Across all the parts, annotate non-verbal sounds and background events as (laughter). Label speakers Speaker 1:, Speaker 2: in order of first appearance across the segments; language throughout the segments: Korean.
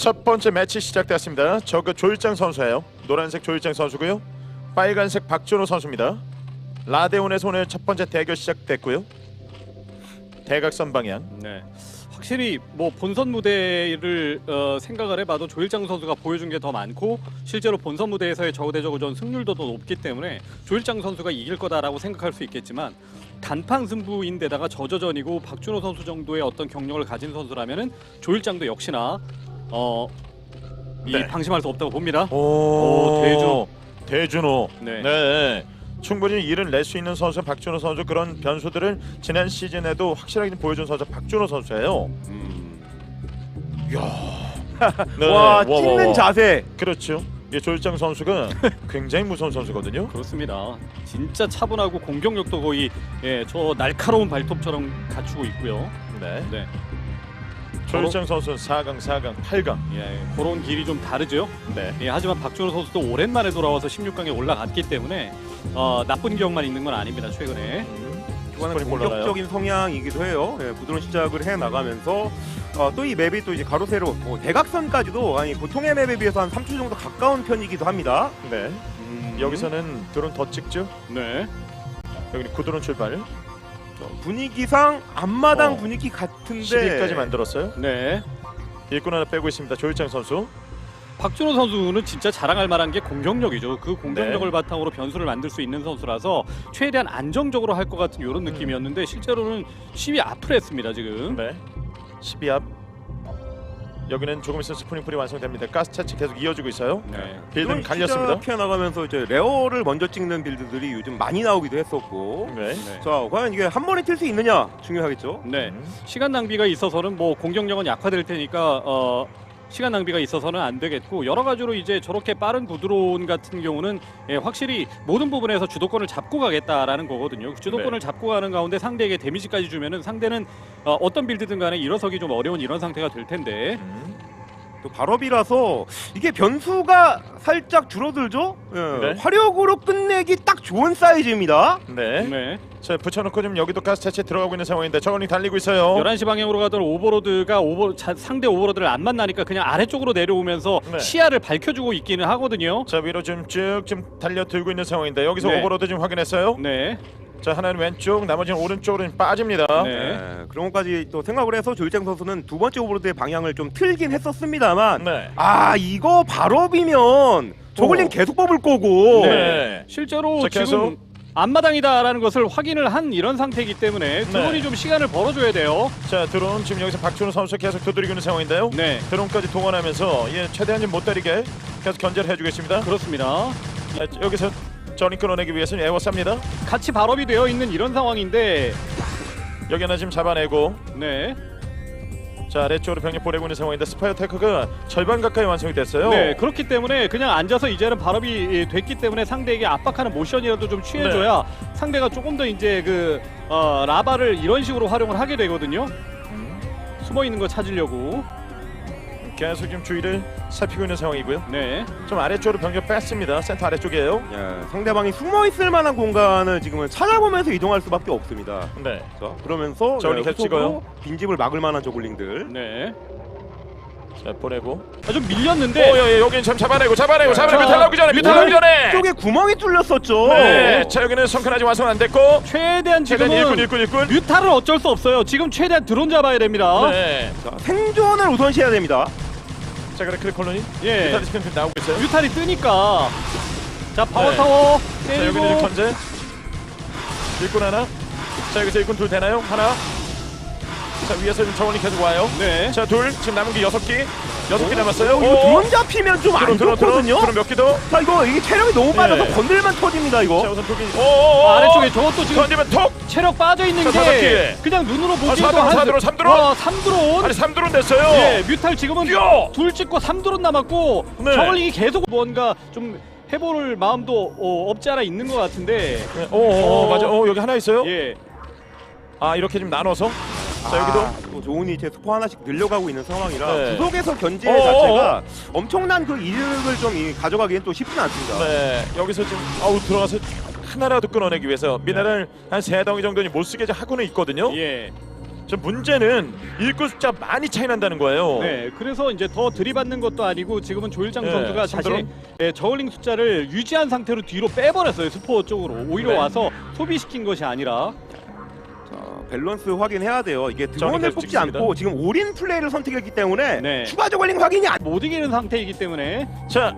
Speaker 1: 첫 번째 매치 시작되었습니다. 저그 조일장 선수예요. 노란색 조일장 선수고요. 빨간색 박준호 선수입니다. 라데온에서 오늘 첫 번째 대결 시작됐고요. 대각선 방향.
Speaker 2: 네. 확실히 뭐 본선 무대를 어, 생각을 해봐도 조일장 선수가 보여준 게 더 많고 실제로 본선 무대에서의 저우 대 저우전 승률도 더 높기 때문에 조일장 선수가 이길 거다라고 생각할 수 있겠지만 단판 승부인데다가 저저전이고 박준호 선수 정도의 어떤 경력을 가진 선수라면은 조일장도 역시나 어, 이
Speaker 1: 네.
Speaker 2: 방심할 수 없다고 봅니다.
Speaker 1: 오,
Speaker 2: 오, 대준.
Speaker 1: 대준호.
Speaker 2: 네.
Speaker 1: 네. 충분히 일을 낼 수 있는 선수 박준호 선수 그런 변수들을 지난 시즌에도 확실하게 보여준 선수 박준호 선수예요.
Speaker 2: 음, (laughs)
Speaker 1: 네.
Speaker 3: 와 찢는 자세.
Speaker 1: 그렇죠. 이 조일장 선수가 굉장히 무서운 선수거든요.
Speaker 2: 그렇습니다. 진짜 차분하고 공격력도 거의 예, 저 날카로운 발톱처럼 갖추고 있고요.
Speaker 1: 네.
Speaker 2: 네.
Speaker 1: 조일장 선수는 4강, 4강, 8강.
Speaker 2: 예, 그런 길이 좀 다르죠.
Speaker 1: 네.
Speaker 2: 예, 하지만 박준호 선수도 오랜만에 돌아와서 16강에 올라갔기 때문에 어, 나쁜 기억만 있는 건 아닙니다. 최근에.
Speaker 1: 스코어링 올라가요.
Speaker 3: 공격적인 성향이기도 해요. 예, 부드러운 시작을 해 나가면서 어, 또 이 맵이 또 이제 가로 세로 뭐 대각선까지도 아니 보통의 맵에 비해서 한 3초 정도 가까운 편이기도 합니다.
Speaker 1: 네.
Speaker 2: 음,
Speaker 1: 여기서는 드론 더 찍죠.
Speaker 2: 네.
Speaker 1: 여기는 구드론 출발.
Speaker 3: 분위기상 앞마당
Speaker 1: 어.
Speaker 3: 분위기 같은데
Speaker 1: 12까지 만들었어요.
Speaker 2: 네.
Speaker 1: 일꾼 하나 빼고 있습니다. 조일장 선수.
Speaker 2: 박준호 선수는 진짜 자랑할 만한 게 공격력이죠. 그 공격력을
Speaker 1: 네.
Speaker 2: 바탕으로 변수를 만들 수 있는 선수라서 최대한 안정적으로 할 것 같은 이런 느낌이었는데 실제로는 10위 앞을 했습니다 지금.
Speaker 1: 네. 12앞. 여기는 조금 있으면 스프링풀이 완성됩니다. 가스 차치 계속 이어지고 있어요.
Speaker 2: 네.
Speaker 1: 빌드는 갈렸습니다.
Speaker 3: 시작해 나가면서 이제 레어를 먼저 찍는 빌드들이 요즘 많이 나오기도 했었고.
Speaker 1: 네.
Speaker 2: 네.
Speaker 3: 자 과연 이게 한 번에 튈 수 있느냐 중요하겠죠.
Speaker 2: 네.
Speaker 1: 음.
Speaker 2: 시간 낭비가 있어서는 뭐 공격력은 약화될 테니까 어 시간 낭비가 있어서는 안 되겠고 여러 가지로 이제 저렇게 빠른 구드론 같은 경우는 예, 확실히 모든 부분에서 주도권을 잡고 가겠다라는 거거든요. 그 주도권을
Speaker 1: 네.
Speaker 2: 잡고 가는 가운데 상대에게 데미지까지 주면은 상대는 어, 어떤 빌드든 간에 일어서기 좀 어려운 이런 상태가 될 텐데.
Speaker 1: 음.
Speaker 3: 또 발업이라서 이게 변수가 살짝 줄어들죠. 예,
Speaker 1: 네.
Speaker 3: 화력으로 끝내기 딱 좋은 사이즈입니다.
Speaker 1: 네.
Speaker 2: 네.
Speaker 1: 자 붙여놓고 지금 여기도 가스 차치 들어가고 있는 상황인데 저걸링 달리고 있어요.
Speaker 2: 11시 방향으로 가던 오버로드가 오버 자, 상대 오버로드를 안 만나니까 그냥 아래쪽으로 내려오면서
Speaker 1: 네.
Speaker 2: 시야를 밝혀주고 있기는 하거든요.
Speaker 1: 자 위로 좀쭉좀 달려 들고 있는 상황인데 여기서
Speaker 2: 네.
Speaker 1: 오버로드 좀 확인했어요.
Speaker 2: 네.
Speaker 1: 자 하나는 왼쪽, 나머지는 오른쪽으로 좀 빠집니다.
Speaker 2: 네.
Speaker 3: 예, 그런 것까지 또 생각을 해서 조일장 선수는 두 번째 오버로드의 방향을 좀 틀긴 했었습니다만
Speaker 1: 네.
Speaker 3: 아 이거 발업이면 저글링
Speaker 1: 오.
Speaker 3: 계속 뽑을 거고
Speaker 1: 네.
Speaker 2: 실제로
Speaker 1: 자,
Speaker 2: 지금
Speaker 1: 계속.
Speaker 2: 앞마당이다라는 것을 확인을 한 이런 상태이기 때문에 드론이
Speaker 1: 네.
Speaker 2: 좀 시간을 벌어줘야 돼요.
Speaker 1: 자 드론 지금 여기서 박준호 선수 계속 두드리고 있는 상황인데요.
Speaker 2: 네,
Speaker 1: 드론까지 동원하면서 예, 최대한 좀못 때리게 계속 견제를 해주겠습니다.
Speaker 2: 그렇습니다.
Speaker 1: 자, 여기서 전이 끊어내기 위해서는 에워쌉니다.
Speaker 2: 같이 발업이 되어 있는 이런 상황인데,
Speaker 1: 여기 하나 지금 잡아내고
Speaker 2: 네,
Speaker 1: 자 아래쪽으로 병력 보내고 있는 상황인데 스파이어 테크가 절반 가까이 완성이 됐어요.
Speaker 2: 네 그렇기 때문에 그냥 앉아서 이제는 발업이 됐기 때문에 상대에게 압박하는 모션이라도 좀 취해줘야
Speaker 1: 네.
Speaker 2: 상대가 조금 더 이제 그 어, 라바를 이런 식으로 활용을 하게 되거든요.
Speaker 1: 음,
Speaker 2: 숨어 있는 거 찾으려고.
Speaker 1: 계속 지금 주위를 살피고 있는 상황이고요.
Speaker 2: 네,
Speaker 1: 좀 아래쪽으로 병력 뺐습니다. 센터 아래쪽이에요.
Speaker 3: 예, 상대방이 숨어 있을 만한 공간을 지금은 찾아보면서 이동할 수밖에 없습니다.
Speaker 1: 네.
Speaker 3: 자, 그러면서
Speaker 1: 저글링
Speaker 3: 예,
Speaker 1: 계속 찍어요.
Speaker 3: 빈집을 막을 만한 저글링들.
Speaker 2: 네.
Speaker 1: 자 보내고.
Speaker 2: 아, 좀 밀렸는데.
Speaker 1: 오, 여, 여기는 참 잡아내고 잡아내고 잡아내고
Speaker 2: 자,
Speaker 1: 뮤탈 나오기 전에 뮤탈 나오기 전에.
Speaker 3: 쪽에 구멍이 뚫렸었죠.
Speaker 1: 네. 자 여기는 성큰 아직 완성 안 됐고.
Speaker 2: 최대한
Speaker 1: 최대한
Speaker 2: 지금은
Speaker 1: 일꾼 일꾼 일꾼.
Speaker 2: 뮤타는 어쩔 수 없어요. 지금 최대한 드론 잡아야 됩니다.
Speaker 1: 네.
Speaker 3: 자, 생존을 우선시해야 됩니다.
Speaker 1: 자 그래 크리 콜로니.
Speaker 2: 예.
Speaker 1: 뮤탈이 지금 나오고 있어요.
Speaker 2: 뮤탈이 뜨니까. 자 파워
Speaker 1: 네.
Speaker 2: 타워
Speaker 1: 자
Speaker 2: 때리고.
Speaker 1: 여기는 지금 견제. 일꾼 하나. 자 여기서 일꾼 둘 되나요? 하나. 자 위에서 지금 정원이 계속 와요.
Speaker 2: 네.
Speaker 1: 자 둘 지금 남은 게 여섯 개. 여섯 개 남았어요.
Speaker 3: 어, 이거 드론 잡히면 좀 안 좋거든요.
Speaker 1: 드론 몇개 더.
Speaker 3: 자, 이거 이게 체력이 너무 빠져서
Speaker 1: 네.
Speaker 3: 건들만 터집니다,
Speaker 1: 자
Speaker 3: 이거.
Speaker 1: 우선 독이. 오오오.
Speaker 2: 아래쪽에 저것도 지금
Speaker 1: 던지면 톡.
Speaker 2: 체력 빠져 있는
Speaker 1: 자, 다섯
Speaker 2: 게
Speaker 1: 개.
Speaker 2: 그냥 눈으로 보기에도
Speaker 1: 사드론,
Speaker 2: 한
Speaker 1: 사드론, 삼드론.
Speaker 2: 와, 삼드론.
Speaker 1: 아니 3드론 됐어요.
Speaker 2: 예, 뮤탈 지금은
Speaker 1: 뛰어!
Speaker 2: 둘 찍고 삼드론 남았고
Speaker 1: 네.
Speaker 2: 저글링이 계속 뭔가 좀 해볼 마음도 어, 없지 않아 있는 것 같은데.
Speaker 1: 네. 오, 오,
Speaker 2: 어.
Speaker 1: 맞아. 오 여기 하나 있어요.
Speaker 2: 예.
Speaker 1: 아 이렇게 좀 나눠서. 자 여기도.
Speaker 3: 아, 또 조은이 이제 스포 하나씩 늘려가고 있는 상황이라
Speaker 1: 네.
Speaker 3: 구석에서 견제
Speaker 1: 어어어.
Speaker 3: 자체가 엄청난 그 이득을 좀 이- 가져가기엔 또 쉽진 않습니다.
Speaker 1: 네 여기서 좀 아우 들어가서 하나라도 끊어내기 위해서 미네랄 한 세 덩이 정도는 못 쓰게 하고는 있거든요.
Speaker 2: 예.
Speaker 1: 저 문제는 일꾼 숫자 많이 차이 난다는 거예요.
Speaker 2: 네, 그래서 이제 더 들이받는 것도 아니고 지금은 조일장
Speaker 1: 네,
Speaker 2: 선수가
Speaker 1: 삼드론?
Speaker 2: 자신의 예, 저울링 숫자를 유지한 상태로 뒤로 빼버렸어요 스포 쪽으로 오히려
Speaker 1: 네.
Speaker 2: 와서 소비시킨 것이 아니라
Speaker 3: 자, 밸런스 확인해야 돼요. 이게 드론을 뽑지
Speaker 1: 찍습니다.
Speaker 3: 않고 지금 올인 플레이를 선택했기 때문에
Speaker 2: 네.
Speaker 3: 추가 저글링 확인이 안
Speaker 2: 못 이기는 상태이기 때문에
Speaker 1: 자,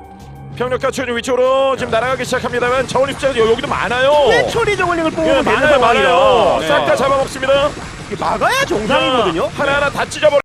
Speaker 1: 병력 갖추는 위쪽으로 지금 날아가기 시작합니다만 저울링 숫자가 여기도 많아요.
Speaker 3: 네, 처리 저글링을
Speaker 1: 예,
Speaker 3: 뽑으면 되는
Speaker 1: 많아요, 많아요.
Speaker 3: 상황이라
Speaker 2: 네.
Speaker 1: 싹 다 잡아먹습니다.
Speaker 3: 이게 막아야 정상이거든요.
Speaker 1: 하나하나 다 찢어버려.